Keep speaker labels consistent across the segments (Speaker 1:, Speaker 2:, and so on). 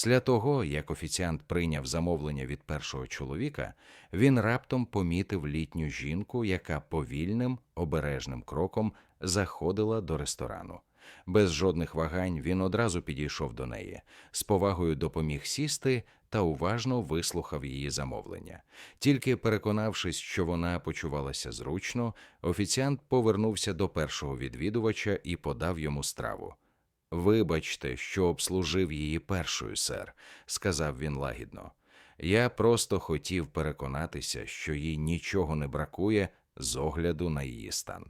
Speaker 1: Після того, як офіціант прийняв замовлення від першого чоловіка, він раптом помітив літню жінку, яка повільним, обережним кроком заходила до ресторану. Без жодних вагань він одразу підійшов до неї, з повагою допоміг сісти та уважно вислухав її замовлення. Тільки переконавшись, що вона почувалася зручно, офіціант повернувся до першого відвідувача і подав йому страву. Вибачте, що обслужив її першою, сер, сказав він лагідно. Я просто хотів переконатися, що їй нічого не бракує з огляду на її стан.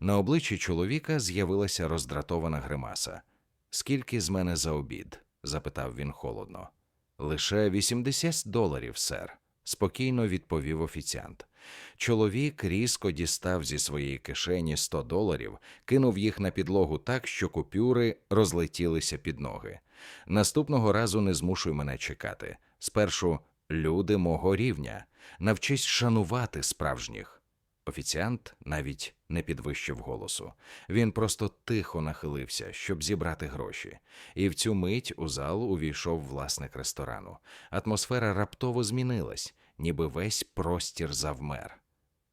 Speaker 1: На обличчі чоловіка з'явилася роздратована гримаса. Скільки з мене за обід? запитав він холодно. Лише 80 доларів, сер, спокійно відповів офіціант. Чоловік різко дістав зі своєї кишені 100 доларів, кинув їх на підлогу так, що купюри розлетілися під ноги. Наступного разу не змушуй мене чекати. Спершу люди мого рівня. Навчись шанувати справжніх. Офіціант навіть не підвищив голосу. Він просто тихо нахилився, щоб зібрати гроші. І в цю мить у зал увійшов власник ресторану. Атмосфера раптово змінилась, ніби весь простір завмер.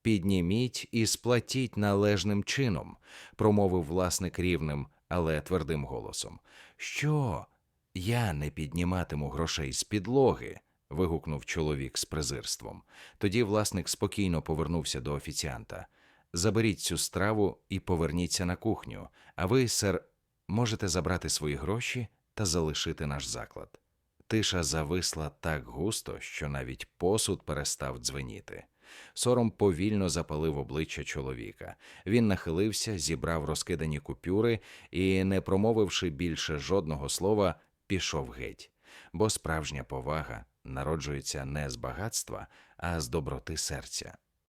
Speaker 1: Підніміть і сплатіть належним чином, промовив власник рівним, але твердим голосом. Що? Я не підніматиму грошей з підлоги. вигукнув чоловік з презирством. Тоді власник спокійно повернувся до офіціанта. Заберіть цю страву і поверніться на кухню, а ви, сер, можете забрати свої гроші та залишити наш заклад. Тиша зависла так густо, що навіть посуд перестав дзвеніти. Сором повільно запалив обличчя чоловіка. Він нахилився, зібрав розкидані купюри і, не промовивши більше жодного слова, пішов геть. Бо справжня повага народжується не з багатства, а з доброти серця.